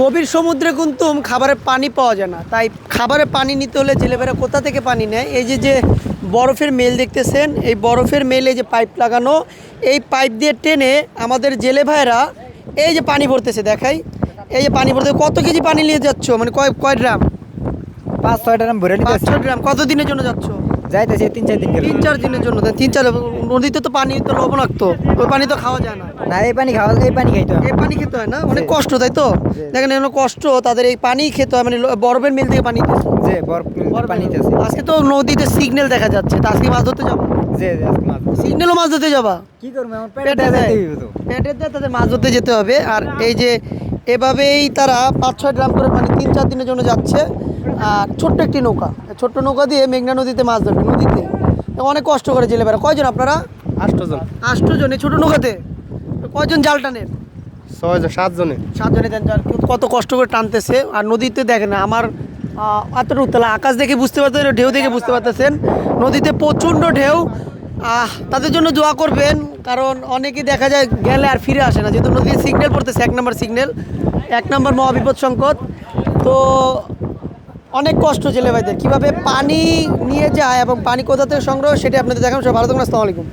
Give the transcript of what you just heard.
গভীর সমুদ্রে কিন্তু খাবারের পানি পাওয়া যায় না। তাই খাবারের পানি নিতে হলে জেলেবেরা কোথা থেকে পানি নেয়? এই যে যে বরফের মেল দেখতেছেন এই বরফের মেলে যে পাইপ লাগানো এই পাইপ দিয়ে টেনে আমাদের জেলে ভাইরা এই যে পানি ভরতেছে দেখাই। এই যে পানি ভরতে কত কেজি পানি নিয়ে যাচ্ছ? মানে কয় কয় ড্রাম পাঁচ ছয় ড্রাম ভরে নিতে পাঁচশো গ্রাম। কত দিনের জন্য যাচ্ছ? যাইতেছে তিন চার দিন তিন চার দিনের জন্য তিন চার নদীতে তো পানি তো লবণাক্ত ওই পানি তো খাওয়া যায় না। না এই পানি খাওয়া এই পানি খাইতে হবে এই পানি খেতে হয় না? অনেক কষ্ট তাই তো? দেখেন এগুলো কষ্ট তাদের এই পানি খেতে হয় মানে বরফের মিল থেকে পানি। যে বরফ পানি আজকে তো নদীতে সিগন্যাল দেখা যাচ্ছে তা আজকে মাছ ধরতে যাব? সিগন্যালও মাছ ধরতে যাবা। কি করব পেটে পেটে দেয়। দিয়ে তাদের মাছ ধরতে যেতে হবে। আর এই যে এভাবেই তারা পাঁচ ছয় গ্রাম করে পানি তিন চার দিনের জন্য যাচ্ছে। আর ছোট্ট একটি নৌকা ছোট্ট নৌকা দিয়ে মেঘনা নদীতে মাছ ধরবে নদীতে। অনেক কষ্ট করে জেলেবেরা কয়জন আপনারা? আষ্টজন আষ্টজন এই ছোট নৌকাতে? কয়জন জাল টানেন? ছয় সাতজনে। সাতজনে দেন কত কষ্ট করে টানতেছে আর নদীতে দেখেন না আমার এতটা উত্তালা। আকাশ দেখে বুঝতে পারতেছেন ঢেউ দেখে বুঝতে পারতেছেন। নদীতে প্রচণ্ড ঢেউ। আহ, তাদের জন্য দোয়া করবেন কারণ অনেকেই দেখা যায় গেলে আর ফিরে আসে না। যেহেতু নদীতে সিগন্যাল পড়তেছে এক নম্বর সিগন্যাল এক নম্বর মহাবিপদ সংকট। তো অনেক কষ্ট জেলে ভাইদের। কীভাবে পানি নিয়ে যায় এবং পানি কোথা থেকে সংগ্রহ সেটা আপনাদের দেখান সব ভালো থাকুন, আসসালামু আলাইকুম।